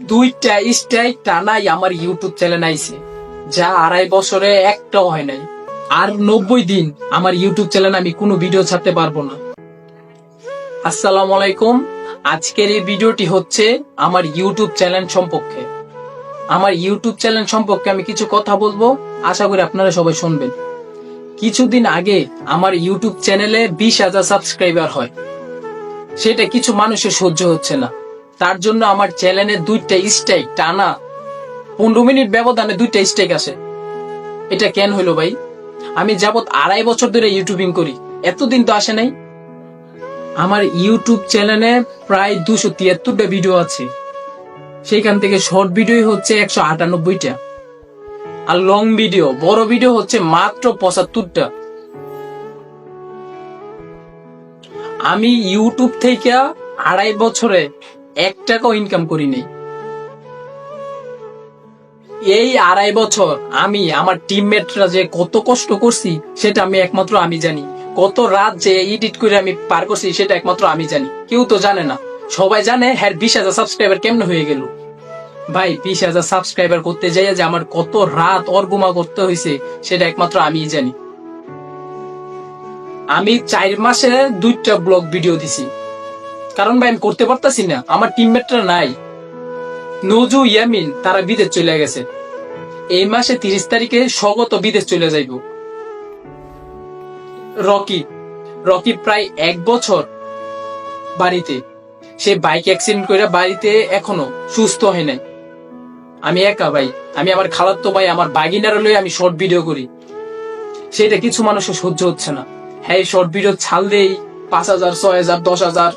দুইটা স্ট্রাইক টানাই আমার YouTube channel আইছে, যা আড়াই বছরে একটাও হয় নাই। আর নব্বই দিন আমার ইউটিউব চ্যানেল আমি কোনো ভিডিও ছাড়তে পারব না। আসসালামু আলাইকুম। আজকের এই ভিডিওটি হচ্ছে আমার ইউটিউব চ্যানেল সম্পর্কে। আমার ইউটিউব চ্যানেল সম্পর্কে আমি কিছু কথা বলব, আশা করি আপনারা সবাই শুনবেন। কিছুদিন আগে আমার ইউটিউব চ্যানেলে বিশ হাজার সাবস্ক্রাইবার হয়। সেটা কিছু মানুষের সহ্য হচ্ছে না। তার জন্য আমার চ্যানেলে দুইটা স্ট্রাইক টানা পনেরো মিনিট ব্যবধানে দুইটা স্ট্রাইক আসে এটা কেন হইল ভাই? আমি যাবত আড়াই বছর ধরে ইউটিউবিং করি। এতদিন তো আসে নাই। আমার ইউটিউব চ্যানেলে প্রায় দুশো তিয়াত্তরটা ভিডিও আছে। সেইখান থেকে শর্ট ভিডিও হচ্ছে একশো আটানব্বইটা। আর লং ভিডিও বড় ভিডিও হচ্ছে মাত্র পঁচাত্তরটা। আমি ইউটিউব থেকে আড়াই বছরে এক টাকাও ইনকাম করি নাই। এই আড়াই বছর আমি আমার টিমমেটরা যে কত কষ্ট করছি, সেটা আমি একমাত্র আমি জানি। কত রাত যে এডিট করে আমি পার করছি, সেটা একমাত্র আমি জানি। কেউ তো জানে না। সবাই জানে হ্যাঁ বিশ হাজার সাবস্ক্রাইবার কেমনে হয়ে গেল। ভাই, বিশ হাজার সাবস্ক্রাইবার করতে যাই যে আমার কত রাত অর্গুমা করতে হয়েছে সেটা একমাত্র আমিই জানি। আমি চার মাসে দুইটা ব্লগ ভিডিও দিছি। কারণ ভাই আমি করতে পারতাছি না। আমার টিমমেটরা নাই। নজু ইয়ামিন, তারা বিদেশ চলে গেছে। এই মাসে তিরিশ তারিখে স্বগত বিদেশ চলে যাইব। রকি রকি প্রায় এক বছর বাড়িতে। সে বাইক অ্যাক্সিডেন্ট করে বাড়িতে এখনও সুস্থ হয় নাই। আমি একা ভাই। আমি আমার খালাতো ভাই, আমার বাগিনার লই আমি শর্ট ভিডিও করি। সেটা কিছু মানুষের সহ্য হচ্ছে না। হ্যাঁ শর্ট ভিডিও ছাড়লেই পাঁচ হাজার, ছয় হাজার, দশ হাজার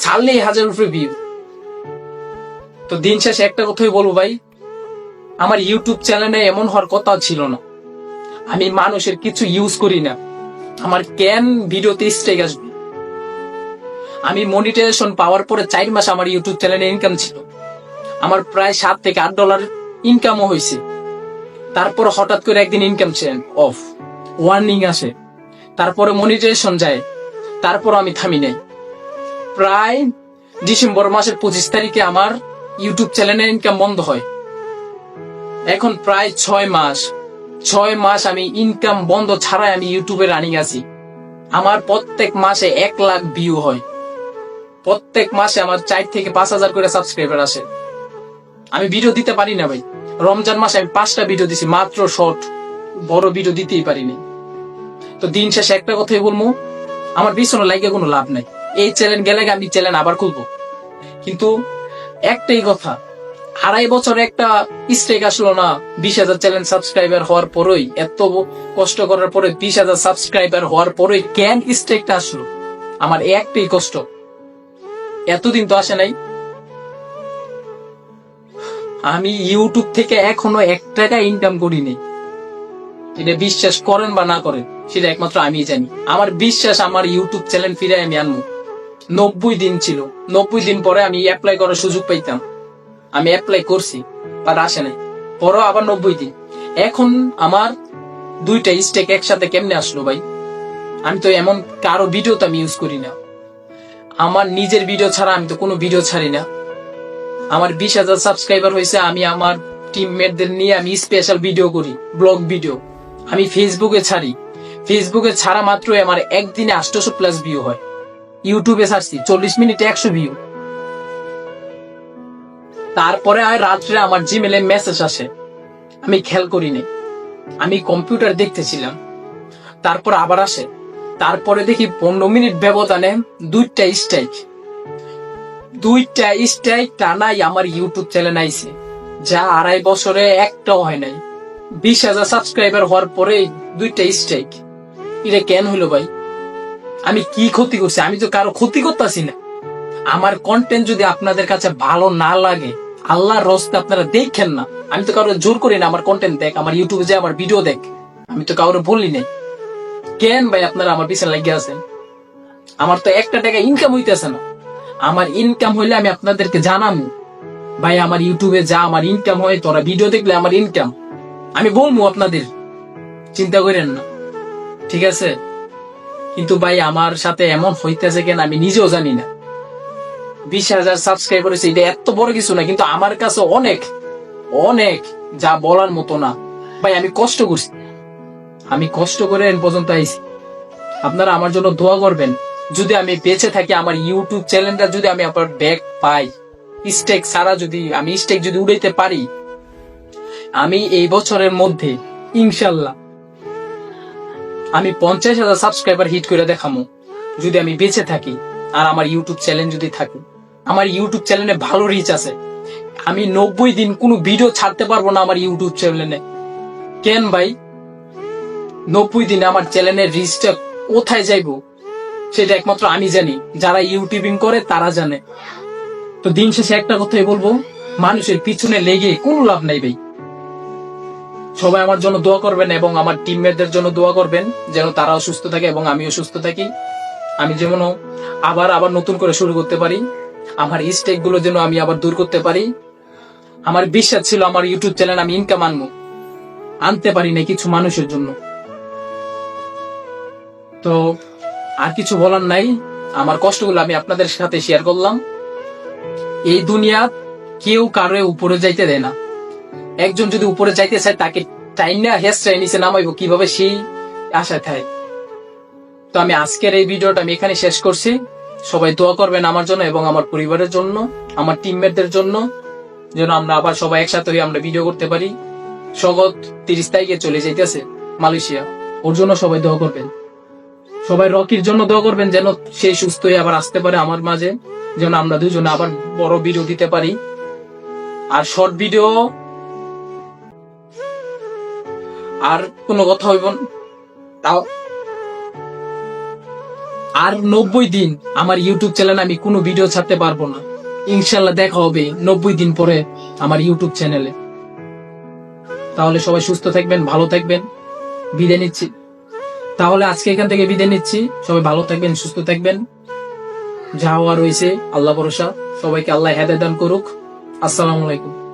ছাড়লেই হাজার উপরে ভিউ তো দিন শেষে একটা কথাই বলব ভাই, আমার ইউটিউব চ্যানেলে এমন হওয়ার কথা ছিল না। আমি মানুষের কিছু ইউজ করি না। আমার কেন ভিডিওতে স্ট্রাইক আসবে। আমি মনিটাইজেশন পাওয়ার পরে চার মাস আমার ইউটিউব চ্যানেলে ইনকাম ছিল। আমার প্রায় সাত থেকে আট ডলার ইনকামও হয়েছে। তারপর হঠাৎ করে একদিন ইনকাম চ্যানেল অফ ওয়ার্নিং আসে। তারপরে মনিটাইজেশন যায়। তারপর আমি থামি নাই। প্রায় ডিসেম্বর মাসের পঁচিশ তারিখে আমার ইউটিউব চ্যানেলের ইনকাম বন্ধ হয়। এখন প্রায় ছয় মাস। ছয় মাস আমি ইনকাম বন্ধ ছাড়াই আমি ইউটিউবে রানিং আছি। আমার প্রত্যেক মাসে এক লাখ ভিউ হয়। প্রত্যেক মাসে আমার চার থেকে পাঁচ হাজার করে সাবস্ক্রাইবার আসে। আমি ভিডিও দিতে পারি না ভাই। রমজান মাসে আমি পাঁচটা ভিডিও দিছি, মাত্র শর্ট বড় ভিডিও দিতেই পারিনি। তো দিন শেষে একটা কথাই বলব, আমার পিছনে লাগে কোনো লাভ নাই। এই চ্যানেল গেলে আমি চ্যানেল আবার খুলবো। কিন্তু একটাই কথা, আড়াই বছর একটা স্ট্রেক আসলো না, বিশ হাজার চ্যানেল সাবস্ক্রাইবার হওয়ার পরই, এত কষ্ট করার পরে বিশ হাজার সাবস্ক্রাইবার হওয়ার পরই কেন স্ট্রেকটা আসলো? আমার একটাই কষ্ট, এতদিন তো আসে নাই। আমি ইউটিউব থেকে এখনও এক টাকা ইনকাম করিনি এটা বিশ্বাস করেন বা না করেন, সেটা একমাত্র আমি জানি। আমার বিশ্বাস আমার ইউটিউব চ্যানেল ফিরে আমি আনব। নব্বই দিন ছিল। নব্বই দিন পরে আমি অ্যাপ্লাই করার সুযোগ পাইতাম। আমি অ্যাপ্লাই করছি আর আসে নাই। পরও আবার নব্বই দিন। এখন আমার দুইটা স্টেক একসাথে কেমনে আসলো ভাই? আমি তো এমন কারও ভিডিও তো আমি ইউজ করি না। আমার নিজের ভিডিও ছাড়া আমি তো কোনো ভিডিও ছাড়ি না। আমার বিশ হাজার সাবস্ক্রাইবার হয়েছে, আমি আমার টিমমেটদের নিয়ে আমি স্পেশাল ভিডিও করি ব্লগ ভিডিও আমি ফেসবুকে ছাড়ি। ফেসবুকে ছাড়া মাত্রই আমার একদিনে আটশোশো প্লাস ভিউ হয়। ইউটিউবে ছাড়ছি চল্লিশ মিনিটে একশো ভিউ তারপরে আর রাত্রে আমার জিমেলে মেসেজ আসে, আমি খেয়াল করিনি। আমি কম্পিউটার দেখতেছিলাম, তারপর আবার আসে। তারপরে দেখি পনেরো মিনিট ব্যবধানে দুইটা স্ট্রাইক দুইটা স্ট্রাইক টানাই আমার ইউটিউব চ্যানেল আইছে, যা আড়াই বছরে একটাও হয় নাই। বিশ হাজার সাবস্ক্রাইবার হওয়ার পরে দুইটা স্ট্রাইক এটা কেন হইল ভাই? আমি কি ক্ষতি করছি? আমি তো কারও ক্ষতি করতেছি না। আমার কন্টেন্ট যদি আপনাদের কাছে ভালো না লাগে, আল্লাহর রস্তে আপনারা দেখেন না। আমি তো কারও জোর করি না আমার কন্টেন্ট দেখ, আমার ইউটিউবে যে আমার ভিডিও দেখ। আমি তো কারও বললি নাই। কেন ভাই আপনারা আমার পিছনে লাগিয়ে আছেন? আমার তো একটা টাকা ইনকাম হইতেছে না। আমার ইনকাম হইলে আমি আপনাদেরকে জানাব ভাই, আমার ইউটিউবে যা আমার ইনকাম হয়, তোরা ভিডিও দেখলে আমার ইনকাম আমি বলব আপনাদের, চিন্তা করেন না। ঠিক আছে? কিন্তু ভাই, আমার সাথে এমন হইতেছে কেন আমি নিজেও জানি না। বিশ হাজার সাবস্ক্রাইবার হয়েছে, এটা এত বড় কিছু না, কিন্তু আমার কাছে অনেক অনেক যা বলার মতো না। ভাই, আমি কষ্ট করছি। আমি কষ্ট করে এন পর্যন্ত আইছি। আপনারা আমার জন্য দোয়া করবেন। যদি আমি বেঁচে থাকি, আমার ইউটিউব চ্যানেলটা যদি আমি আপনার ব্যাক পাই স্টেক ছাড়া যদি, আমি স্টেক যদি উড়াইতে পারি, আমি এই বছরের মধ্যে, ইনশাল্লাহ আমি পঞ্চাশ হাজার সাবস্ক্রাইবার হিট করে দেখামো। যদি আমি বেঁচে থাকি, আর আমার ইউটিউব চ্যানেল যদি থাকে, আমার ইউটিউব চ্যানেলে ভালো রিচ আছে, আমি নব্বই দিন কোনো ভিডিও ছাড়তে পারব না আমার ইউটিউব চ্যানেলে কেন ভাই? নব্বই দিনে আমার চ্যানেলের রিচটা কোথায় যাইবো? সেটা একমাত্র আমি জানি। যারা ইউটিউবিং করে, তারা জানে। তো দিন শেষে একটা কথাই বলব, মানুষের পিছনে লেগে কোনো লাভ নাই ভাই। সবাই আমার জন্য দোয়া করবেন এবং আমার টিমমেটদের জন্য দোয়া করবেন যেন তারাও সুস্থ থাকে এবং আমিও সুস্থ থাকি। আমি যেমন আবার আবার নতুন করে শুরু করতে পারি। আমার স্টেকগুলো যেন আমি আবার দূর করতে পারি। আমার বিশ্বাস ছিল আমার ইউটিউব চ্যানেল আমি ইনকাম আনব। আনতে পারি না কিছু মানুষের জন্য। তো আর কিছু বলার নাই। আমার কষ্টগুলো আমি আপনাদের সাথে শেয়ার করলাম। এই দুনিয়া কেউ কারও উপরে যাইতে দেয় না। একজন যদি উপরে যাইতে চায়, তাকে টাইম না হেসরাই নিচে নামাইবো। কীভাবে সেই আশায় থাকে? তো আমি আজকের এই ভিডিওটা আমি এখানে শেষ করছি। সবাই দোয়া করবেন আমার জন্য এবং আমার পরিবারের জন্য, আমার টিমমেটদের জন্য, যেন আমরা আবার সবাই একসাথে হয়ে আমরা ভিডিও করতে পারি। স্বগত তিরিশ তারিখে চলে যাইতেছে মালয়েশিয়া। ওর জন্য সবাই দোয়া করবেন। সবাই রকির জন্য দোয়া করবেন যেন সেই সুস্থ হয়ে আবার আসতে পারে আমার মাঝে, যেন আমরা দুজনে আবার বড় ভিডিও দিতে পারি। আর শর্ট ভিডিও আর কোনো কথা হইব তাও আর নব্বই দিন আমার ইউটিউব চ্যানেলে আমি কোনো ভিডিও ছাড়তে পারব না। ইনশাল্লাহ দেখা হবে নব্বই দিন পরে আমার ইউটিউব চ্যানেলে। তাহলে সবাই সুস্থ থাকবেন, ভালো থাকবেন। বিদায় নিচ্ছি। তাহলে আজকে এখান থেকে বিদায় নিচ্ছি। সবাই ভালো থাকবেন, সুস্থ থাকবেন। যা হওয়া রয়েছে, আল্লাহ ভরসা। সবাইকে আল্লাহ হেদায় দান করুক। আসসালামু আলাইকুম।